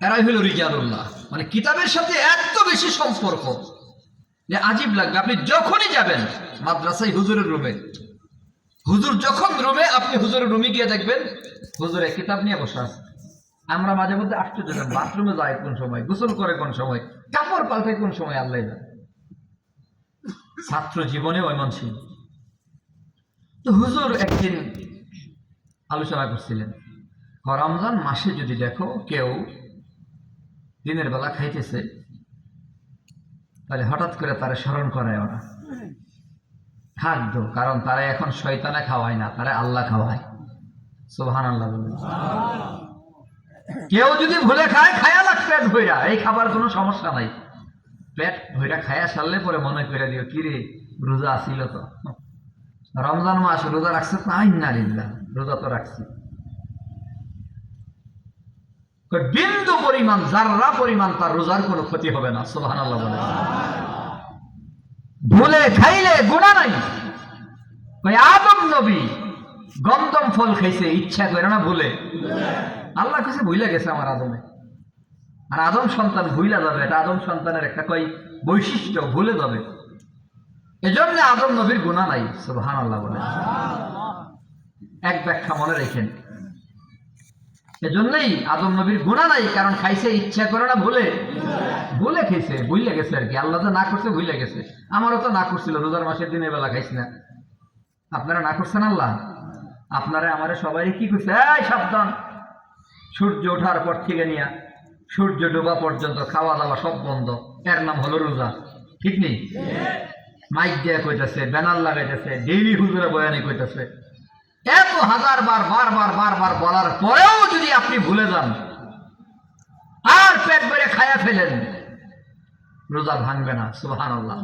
এরাই হলো রিজালুল্লাহ মানে কিতাবের সাথে এত বেশি সম্পর্ক যে আজীব লাগবে। আপনি যখনই যাবেন, মাদ্রাসায় হুজুরের রুমে, হুজুর যখন রুমে, আপনি হুজুরের রুমে গিয়ে দেখবেন, হুজুরে কিতাব নিয়ে বসে আমরা মাঝে মধ্যে আশ্চর্য বাথরুমে যায় কোন সময়, গোসল করে কোন সময়, কাপড় পাল্টায় কোন সময়, আল্লাহ জানে। ছাত্র জীবনে ওইমন ছিল। তো হুজুর একদিন আলোচনা করছিলেন রমজান মাসে যদি দেখো কেউ দিনের বেলা খাইতেছে, তাহলে হঠাৎ করে তারা স্মরণ করে ওরা খাদ্য, কারণ তারা এখন শয়তানে খাওয়ায় না, তারা আল্লাহ খাওয়ায়। সুবহান আল্লাহ কেউ যদি ভুলে খায়, খায়া লাগ পেট ভইরা। এই খাবার কোনো সমস্যা নাই। পেট ভইরা খায়া সারলে পরে মনে করে দিও কিরে রোজা আসিল তো? রমজান মাস, রোজা রাখছে তাই না রোজা তো রাখছি। বিন্দু পরিমাণ জাররা পরিমাণ, তার রোজার কোনো ক্ষতি হবে না সুবহান আল্লাহ বলে। ভুলে খাইলে গুণা নাই। আদম নবী গন্দম ফল খাইছে, ইচ্ছা করে না ভুলে। আল্লাহ কাছে ভুলে গেছে আমার আদমে। আর আদম সন্তান ভুইলা যাবে, এটা আদম সন্তানের একটা কই বৈশিষ্ট্য, ভুলে যাবে। এজন্য আদম নবীর গুণা নাই সুবহান আল্লাহ বলে। এক ব্যাখ্যা মনে রেখেন। এজন্যই আদম নবীর গুণা নাই, কারণ খাইছে, ইচ্ছা করে না, ভুলে। ভুলে খেয়েছে ভুলে গেছে আর কি। আল্লাহ তো না করছে ভুলে গেছে। আমারও তো না করছিল, রোজার মাসের দিনের বেলা খাইছি না। আপনারা না করছেন আল্লাহ? আপনারা, আমারে সবাই কি করছে? এই, সাবধান। সূর্য ওঠার পর থেকে নিয়ে, সূর্য ডোবা পর্যন্ত খাওয়া দাওয়া সব বন্ধ। এর নাম হলো রোজা। ঠিক নেই? মাইক দিয়ে কইতাছে, ব্যানার লাগাইতেছে, ডেইলি হুজুরে বয়ানি কইতাছে। এত হাজার বার বার বার বার বার বলার পরেও যদি আপনি ভুলে যান, আর পেট বেড়ে খায়া ফেলেন, রোজা ভাঙবে না সুহান আল্লাহ